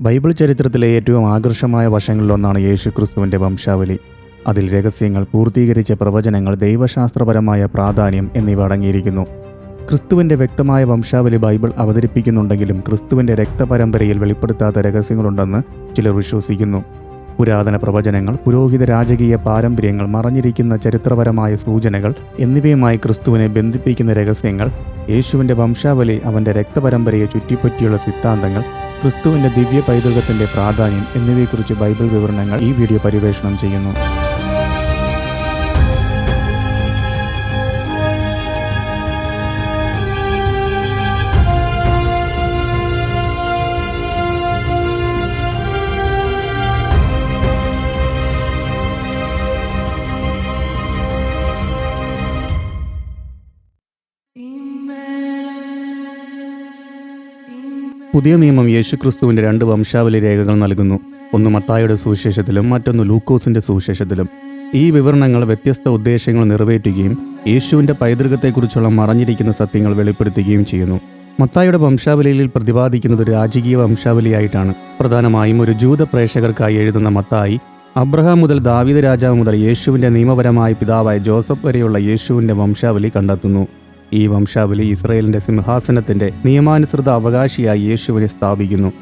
Bible ചരിത്രത്തിലെ ഏറ്റവും ആകർഷമായ വശങ്ങളിലൊന്നാണ് യേശുക്രിസ്തുവിന്റെ വംശാവലി. അതിൽ രഹസ്യങ്ങൾ പൂർത്തീകരിച്ച പ്രവചനങ്ങൾ ദൈവശാസ്ത്രപരമായ പ്രാധാന്യം എന്നിവ അടങ്ങിയിരിക്കുന്നു. ക്രിസ്തുവിന്റെ വ്യക്തമായ വംശാവലി ബൈബിൾ അവതരിപ്പിക്കുന്നുണ്ടെങ്കിലും ക്രിസ്തുവിന്റെ രക്തപരമ്പരയിൽ വെളിപ്പെടുത്താത്ത രഹസ്യങ്ങളുണ്ടെന്ന് ചിലർ വിശ്വസിക്കുന്നു. പുരാതന പ്രവചനങ്ങൾ പുരോഹിത രാജകീയ പാരമ്പര്യങ്ങൾ മറഞ്ഞിരിക്കുന്ന ചരിത്രപരമായ സൂചനകൾ എന്നിവയുമായി ക്രിസ്തുവിനെ ബന്ധിപ്പിക്കുന്ന രഹസ്യങ്ങൾ യേശുവിന്റെ വംശാവലി അവന്റെ രക്തപരമ്പരയെ ചുറ്റിപ്പറ്റിയുള്ള സിദ്ധാന്തങ്ങൾ ക്രിസ്തുവിന്റെ ദിവ്യ പൈതൃകത്തിന്റെ പ്രാധാന്യം എന്നിവയെക്കുറിച്ച് ബൈബിൾ വിവരണങ്ങൾ ഈ വീഡിയോ പരിവേഷണം ചെയ്യുന്നു. പുതിയ നിയമം യേശുക്രിസ്തുവിന്റെ രണ്ട് വംശാവലി രേഖകൾ നൽകുന്നു. ഒന്ന് മത്തായുടെ സുവിശേഷത്തിലും മറ്റൊന്ന് ലൂക്കോസിന്റെ സുവിശേഷത്തിലും. ഈ വിവരണങ്ങൾ വ്യത്യസ്ത ഉദ്ദേശങ്ങൾ നിറവേറ്റുകയും യേശുവിന്റെ പൈതൃകത്തെക്കുറിച്ചുള്ള മറഞ്ഞിരിക്കുന്ന സത്യങ്ങൾ വെളിപ്പെടുത്തുകയും ചെയ്യുന്നു. മത്തായുടെ വംശാവലിയിൽ പ്രതിപാദിക്കുന്നത് ഒരു രാജകീയ വംശാവലിയായിട്ടാണ്. പ്രധാനമായും ഒരു ജൂത പ്രേക്ഷകർക്കായി എഴുതുന്ന മത്തായി അബ്രഹാം മുതൽ ദാവിദ രാജാവ് മുതൽ യേശുവിന്റെ നിയമപരമായ പിതാവായ ജോസഫ് വരെയുള്ള യേശുവിന്റെ വംശാവലി കണ്ടെത്തുന്നു. ഈ വംശാവലി ഇസ്രയേലിന്റെ സിംഹാസനത്തിന്റെ നിയമാനുസൃത അവകാശിയായി യേശുവിനെ സ്ഥാപിക്കുന്നു.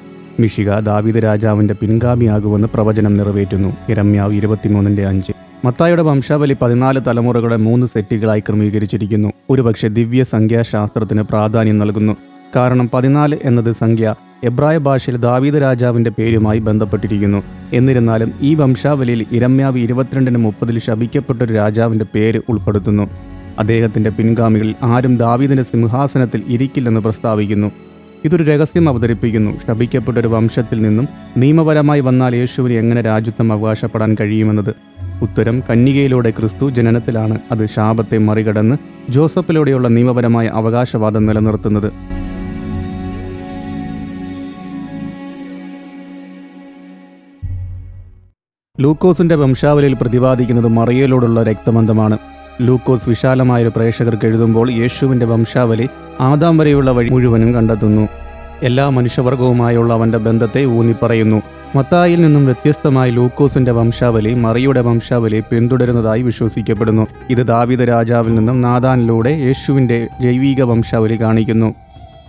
മിഷിക ദാവീദ് രാജാവിന്റെ പിൻഗാമിയാകുമെന്ന് പ്രവചനം നിറവേറ്റുന്നു. ഇരമ്യാവ് ഇരുപത്തിമൂന്നിന്റെ അഞ്ച്. മത്തായുടെ വംശാവലി പതിനാല് തലമുറകളുടെ മൂന്ന് സെറ്റുകളായി ക്രമീകരിച്ചിരിക്കുന്നു. ഒരുപക്ഷെ ദിവ്യ സംഖ്യാശാസ്ത്രത്തിന് പ്രാധാന്യം നൽകുന്നു. കാരണം പതിനാല് എന്നത് സംഖ്യ എബ്രായ ഭാഷയിൽ ദാവീദ് രാജാവിന്റെ പേരുമായി ബന്ധപ്പെട്ടിരിക്കുന്നു. എന്നിരുന്നാലും ഈ വംശാവലിയിൽ ഇരമ്യാവ് ഇരുപത്തിരണ്ടിന് മുപ്പതിൽ ശപിക്കപ്പെട്ടൊരു രാജാവിന്റെ പേര് ഉൾപ്പെടുത്തുന്നു. അദ്ദേഹത്തിന്റെ പിൻഗാമികളിൽ ആരും ദാവീദിന്റെ സിംഹാസനത്തിൽ ഇരിക്കില്ലെന്ന് പ്രസ്താവിക്കുന്നു. ഇതൊരു രഹസ്യം അവതരിപ്പിക്കുന്നു. ശപിക്കപ്പെട്ട ഒരു വംശത്തിൽ നിന്നും നിയമപരമായി വന്നാൽ യേശുവിന് എങ്ങനെ രാജ്യത്വം അവകാശപ്പെടാൻ കഴിയുമെന്നത്? ഉത്തരം കന്യകയിലൂടെ ക്രിസ്തു ജനനത്തിലാണ്. അത് ശാപത്തെ മറികടന്ന് ജോസഫിലൂടെയുള്ള നിയമപരമായ അവകാശവാദം നിലനിർത്തുന്നത്. ലൂക്കോസിന്റെ വംശാവലിയിൽ പ്രതിപാദിക്കുന്നത് മറിയലോടുള്ള രക്തബന്ധമാണ്. ലൂക്കോസ് വിശാലമായൊരു പ്രേക്ഷകർക്ക് എഴുതുമ്പോൾ യേശുവിന്റെ വംശാവലി ആദാം വരെയുള്ള വഴി മുഴുവനും കണ്ടെത്തുന്നു. എല്ലാ മനുഷ്യവർഗവുമായുള്ള അവന്റെ ബന്ധത്തെ ഊന്നിപ്പറയുന്നു. മത്തായിൽ നിന്നും വ്യത്യസ്തമായി ലൂക്കോസിന്റെ വംശാവലി മറിയുടെ വംശാവലി പിന്തുടരുന്നതായി വിശ്വസിക്കപ്പെടുന്നു. ഇത് ദാവിദ രാജാവിൽ നിന്നും നാദാനിലൂടെ യേശുവിന്റെ ജൈവിക വംശാവലി കാണിക്കുന്നു.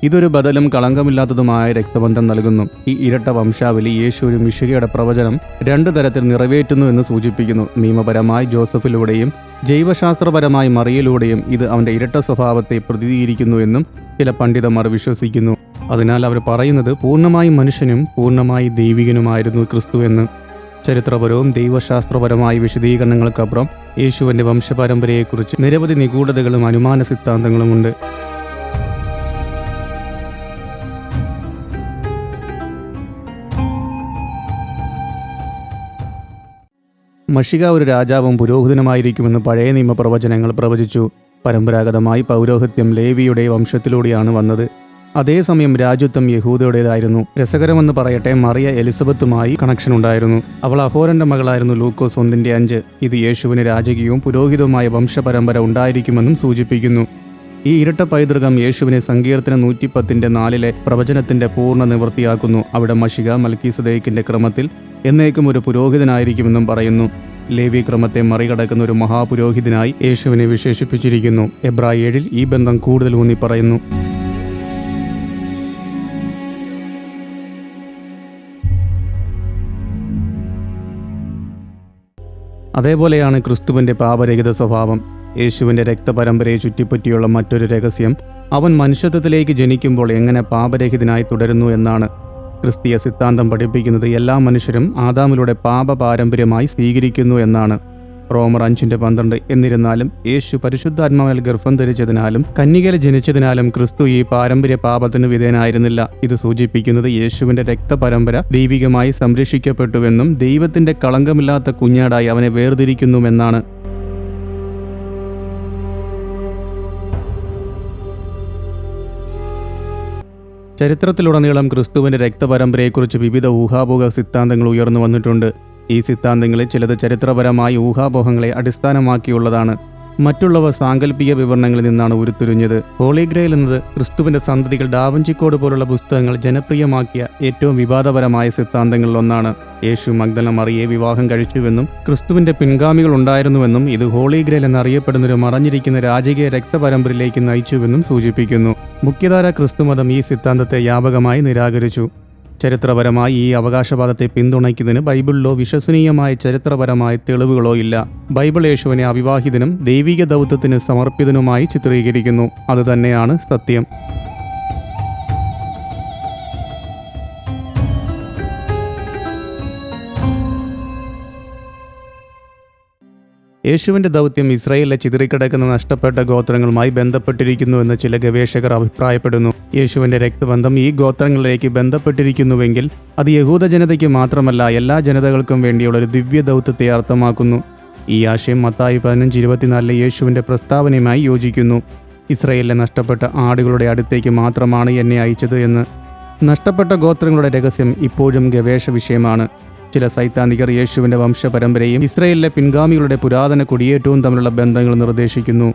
ഇതൊരു ബദലും കളങ്കമില്ലാത്തതുമായ രക്തബന്ധം നൽകുന്നു. ഈ ഇരട്ട വംശാവലി യേശു ഒരു മിഷികയുടെ പ്രവചനം രണ്ടു തരത്തിൽ നിറവേറ്റുന്നു എന്ന് സൂചിപ്പിക്കുന്നു. നിയമപരമായി ജോസഫിലൂടെയും ജൈവശാസ്ത്രപരമായി മറിയയിലൂടെയും ഇത് അവന്റെ ഇരട്ട സ്വഭാവത്തെ പ്രതിനിധീകരിക്കുന്നു എന്നും ചില പണ്ഡിതന്മാർ വിശ്വസിക്കുന്നു. അതിനാൽ അവർ പറയുന്നത് പൂർണമായും മനുഷ്യനും പൂർണമായി ദൈവികനുമായിരുന്നു ക്രിസ്തു എന്ന്. ചരിത്രപരവും ദൈവശാസ്ത്രപരമായ വിശദീകരണങ്ങൾക്കപ്പുറം യേശുവിന്റെ വംശപരമ്പരയെക്കുറിച്ച് നിരവധി നിഗൂഢതകളും അനുമാന സിദ്ധാന്തങ്ങളുമുണ്ട് മഷിക ഒരു രാജാവും പുരോഹിതനുമായിരിക്കുമെന്ന് പഴയ നിയമപ്രവചനങ്ങൾ പ്രവചിച്ചു. പരമ്പരാഗതമായി പൗരോഹിത്യം ലേവിയുടെ വംശത്തിലൂടെയാണ് വന്നത്. അതേസമയം രാജ്യത്വം യഹൂദയുടേതായിരുന്നു. രസകരമെന്ന് പറയട്ടെ മറിയ എലിസബത്തുമായി കണക്ഷൻ ഉണ്ടായിരുന്നു അവൾ അഹോരന്റെ മകളായിരുന്നു ലൂക്കോസ് ഒന്നിന്റെ അഞ്ച്. ഇത് യേശുവിന് രാജകീയവും പുരോഹിതവുമായ വംശപരമ്പര ഉണ്ടായിരിക്കുമെന്നും സൂചിപ്പിക്കുന്നു. ഈ ഇരട്ട പൈതൃകം യേശുവിനെ സങ്കീർത്തന നൂറ്റിപ്പത്തിന്റെ നാലിലെ പ്രവചനത്തിന്റെ പൂർണ നിവൃത്തിയാക്കുന്നു. അവിടെ മഷിക മൽക്കീസദേക്കിന്റെ ക്രമത്തിൽ എന്നേക്കും ഒരു പുരോഹിതനായിരിക്കുമെന്നും പറയുന്നു. ലേവി ക്രമത്തെ മറികടക്കുന്ന ഒരു മഹാപുരോഹിതനായി യേശുവിനെ വിശേഷിപ്പിച്ചിരിക്കുന്നു. എബ്രായ ഏഴിൽ ഈ ബന്ധം കൂടുതൽ ഊന്നി പറയുന്നു. അതേപോലെയാണ് ക്രിസ്തുവിന്റെ പാപരഹിത സ്വഭാവം. യേശുവിന്റെ രക്തപരമ്പരയെ ചുറ്റിപ്പറ്റിയുള്ള മറ്റൊരു രഹസ്യം അവൻ മനുഷ്യത്വത്തിലേക്ക് ജനിക്കുമ്പോൾ എങ്ങനെ പാപരഹിതനായി തുടരുന്നു എന്നാണ്. ക്രിസ്തീയ സിദ്ധാന്തം പഠിപ്പിക്കുന്നത് എല്ലാ മനുഷ്യരും ആദാമിലൂടെ പാപ പാരമ്പര്യമായി സ്വീകരിക്കുന്നു എന്നാണ്. റോമർ അഞ്ചിന്റെ പന്ത്രണ്ട്. എന്നിരുന്നാലും യേശു പരിശുദ്ധാത്മാവിൽ ഗർഭം ധരിച്ചതിനാലും കന്യകയിൽ ജനിച്ചതിനാലും ക്രിസ്തു ഈ പാരമ്പര്യ പാപത്തിന് വിധേയനായിരുന്നില്ല. ഇത് സൂചിപ്പിക്കുന്നത് യേശുവിന്റെ രക്തപരമ്പര ദൈവികമായി സംരക്ഷിക്കപ്പെട്ടുവെന്നും ദൈവത്തിന്റെ കളങ്കമില്ലാത്ത കുഞ്ഞാടായി അവനെ വേർതിരിക്കുന്നുവെന്നാണ് ചരിത്രത്തിലുടനീളം ക്രിസ്തുവിന്റെ രക്തപരമ്പരയെക്കുറിച്ച് വിവിധ ഊഹാപോഹ സിദ്ധാന്തങ്ങൾ ഉയർന്നു വന്നിട്ടുണ്ട്. ഈ സിദ്ധാന്തങ്ങളിൽ ചിലത് ചരിത്രപരമായ ഊഹാപോഹങ്ങളെ അടിസ്ഥാനമാക്കിയുള്ളതാണ്. മറ്റുള്ളവ സാങ്കല്പിക വിവരണങ്ങളിൽ നിന്നാണ് ഉരുത്തിരിഞ്ഞത്. ഹോളി ഗ്രേൽ എന്നത് ക്രിസ്തുവിന്റെ സന്തതികൾ ഡാവഞ്ചിക്കോട് പോലുള്ള പുസ്തകങ്ങൾ ജനപ്രിയമാക്കിയ ഏറ്റവും വിവാദപരമായ സിദ്ധാന്തങ്ങളിൽ ഒന്നാണ്. യേശു മഗ്ദല മറിയെ വിവാഹം കഴിച്ചുവെന്നും ക്രിസ്തുവിന്റെ പിൻഗാമികൾ ഉണ്ടായിരുന്നുവെന്നും ഇത് ഹോളി ഗ്രേൽ എന്നറിയപ്പെടുന്ന ഒരു മറഞ്ഞിരിക്കുന്ന രാജകീയ രക്തപരമ്പരയിലേക്ക് നയിച്ചുവെന്നും സൂചിപ്പിക്കുന്നു. മുഖ്യധാര ക്രിസ്തുമതം ഈ സിദ്ധാന്തത്തെ വ്യാപകമായി നിരാകരിച്ചു. ചരിത്രപരമായി ഈ അവകാശവാദത്തെ പിന്തുണയ്ക്കുന്നതിന് ബൈബിളിലോ വിശ്വസനീയമായ ചരിത്രപരമായ തെളിവുകളോ ഇല്ല. ബൈബിൾ യേശുവിനെ അവിവാഹിതനും ദൈവിക ദൗത്യത്തിന് സമർപ്പിതനുമായി ചിത്രീകരിക്കുന്നു. അതുതന്നെയാണ് സത്യം. യേശുവിന്റെ ദൗത്യം ഇസ്രായേലിലെ ചിതറിക്കിടക്കുന്ന നഷ്ടപ്പെട്ട ഗോത്രങ്ങളുമായി ബന്ധപ്പെട്ടിരിക്കുന്നുവെന്ന് ചില ഗവേഷകർ അഭിപ്രായപ്പെടുന്നു. യേശുവിന്റെ രക്തബന്ധം ഈ ഗോത്രങ്ങളിലേക്ക് ബന്ധപ്പെട്ടിരിക്കുന്നുവെങ്കിൽ അത് യഹൂദ ജനതയ്ക്ക് മാത്രമല്ല എല്ലാ ജനതകൾക്കും വേണ്ടിയുള്ള ഒരു ദിവ്യ ദൗത്യത്തെ അർത്ഥമാക്കുന്നു. ഈ ആശയം മത്തായി പതിനഞ്ച് ഇരുപത്തിനാലിലെ യേശുവിന്റെ പ്രസ്താവനയുമായി യോജിക്കുന്നു. ഇസ്രയേലിലെ നഷ്ടപ്പെട്ട ആടുകളുടെ അടുത്തേക്ക് മാത്രമാണ് എന്നെ അയച്ചത് എന്ന്. നഷ്ടപ്പെട്ട ഗോത്രങ്ങളുടെ രഹസ്യം ഇപ്പോഴും ഗവേഷ വിഷയമാണ്. ചില സൈദ്ധാന്തികർ യേശുവിന്റെ വംശപരമ്പരയും ഇസ്രയേലിലെ പിൻഗാമികളുടെ പുരാതന കുടിയേറ്റവും തമ്മിലുള്ള ബന്ധങ്ങൾ നിർദ്ദേശിക്കുന്നു.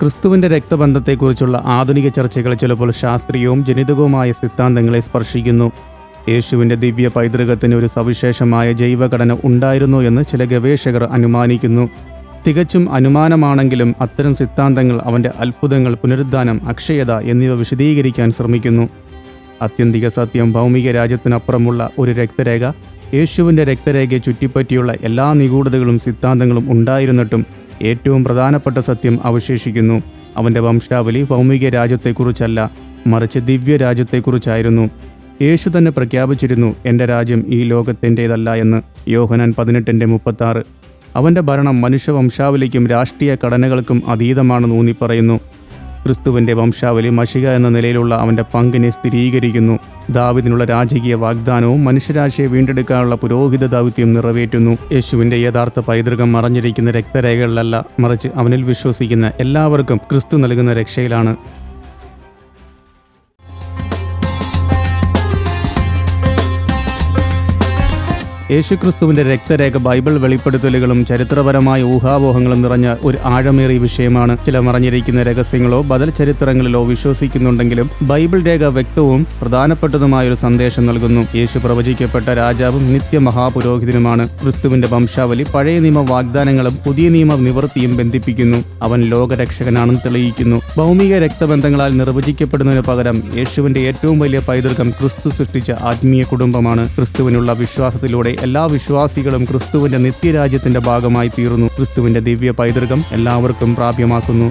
ക്രിസ്തുവിന്റെ രക്തബന്ധത്തെക്കുറിച്ചുള്ള ആധുനിക ചർച്ചകൾ ചിലപ്പോൾ ശാസ്ത്രീയവും ജനിതകവുമായ സിദ്ധാന്തങ്ങളെ സ്പർശിക്കുന്നു. യേശുവിന്റെ ദിവ്യ പൈതൃകത്തിന് ഒരു സവിശേഷമായ ജൈവഘടന ഉണ്ടായിരുന്നു എന്ന് ചില ഗവേഷകർ അനുമാനിക്കുന്നു. തികച്ചും അനുമാനമാണെങ്കിലും അത്തരം സിദ്ധാന്തങ്ങൾ അവന്റെ അത്ഭുതങ്ങൾ പുനരുദ്ധാനം അക്ഷയത എന്നിവ വിശദീകരിക്കാൻ ശ്രമിക്കുന്നു. അത്യന്തിക സത്യം ഭൗമിക രാജ്യത്തിനപ്പുറമുള്ള ഒരു രക്തരേഖ യേശുവിന്റെ രക്തരേഖയെ ചുറ്റിപ്പറ്റിയുള്ള എല്ലാ നിഗൂഢതകളും സിദ്ധാന്തങ്ങളും ഉണ്ടായിരുന്നിട്ടും ഏറ്റവും പ്രധാനപ്പെട്ട സത്യം അവശേഷിക്കുന്നു. അവന്റെ വംശാവലി ഭൗമിക രാജ്യത്തെക്കുറിച്ചല്ല മറിച്ച് ദിവ്യ രാജ്യത്തെക്കുറിച്ചായിരുന്നു. യേശു തന്നെ പ്രഖ്യാപിച്ചിരുന്നു എന്റെ രാജ്യം ഈ ലോകത്തിന്റേതല്ല എന്ന്. യോഹനാൻ പതിനെട്ടിന്റെ മുപ്പത്താറ്. അവന്റെ ഭരണം മനുഷ്യവംശാവലിക്കും രാഷ്ട്രീയ ഘടനകൾക്കും അതീതമാണെന്ന് ഊന്നിപ്പറയുന്നു. ക്രിസ്തുവിന്റെ വംശാവലി മഷിക എന്ന നിലയിലുള്ള അവന്റെ പങ്കിനെ സ്ഥിരീകരിക്കുന്നു. ദാവിദിനുള്ള രാജകീയ വാഗ്ദാനവും മനുഷ്യരാശിയെ വീണ്ടെടുക്കാനുള്ള പുരോഹിത ദൗത്യം നിറവേറ്റുന്നു. യേശുവിന്റെ യഥാർത്ഥ പൈതൃകം മറഞ്ഞിരിക്കുന്ന രക്തരേഖകളിലല്ല മറിച്ച് അവനിൽ വിശ്വസിക്കുന്ന എല്ലാവർക്കും ക്രിസ്തു നൽകുന്ന രക്ഷയിലാണ്. യേശുക്രിസ്തുവിന്റെ രക്തരേഖ ബൈബിൾ വെളിപ്പെടുത്തലുകളും ചരിത്രപരമായ ഊഹാപോഹങ്ങളും നിറഞ്ഞ ഒരു ആഴമേറിയ വിഷയമാണ്. ചില മറഞ്ഞിരിക്കുന്ന രഹസ്യങ്ങളോ ബദൽ ചരിത്രങ്ങളിലോ വിശ്വസിക്കുന്നുണ്ടെങ്കിലും ബൈബിൾ രേഖ വ്യക്തവും പ്രധാനപ്പെട്ടതുമായ ഒരു സന്ദേശം നൽകുന്നു. യേശു പ്രവചിക്കപ്പെട്ട രാജാവും നിത്യ മഹാപുരോഹിതനുമാണ് ക്രിസ്തുവിന്റെ വംശാവലി പഴയ നിയമ വാഗ്ദാനങ്ങളും പുതിയ നിയമ നിവൃത്തിയും ബന്ധിപ്പിക്കുന്നു. അവൻ ലോകരക്ഷകനാണെന്ന് തെളിയിക്കുന്നു. ഭൗമിക രക്തബന്ധങ്ങളാൽ നിർവചിക്കപ്പെടുന്നതിന് പകരം യേശുവിന്റെ ഏറ്റവും വലിയ പൈതൃകം ക്രിസ്തു സൃഷ്ടിച്ച ആത്മീയ കുടുംബമാണ്. ക്രിസ്തുവിനുള്ള വിശ്വാസത്തിലൂടെ എല്ലാ വിശ്വാസികളും ക്രിസ്തുവിന്റെ നിത്യരാജ്യത്തിന്റെ ഭാഗമായി തീർന്നു ക്രിസ്തുവിന്റെ ദിവ്യ പൈതൃകം എല്ലാവർക്കും പ്രാപ്യമാക്കുന്നു.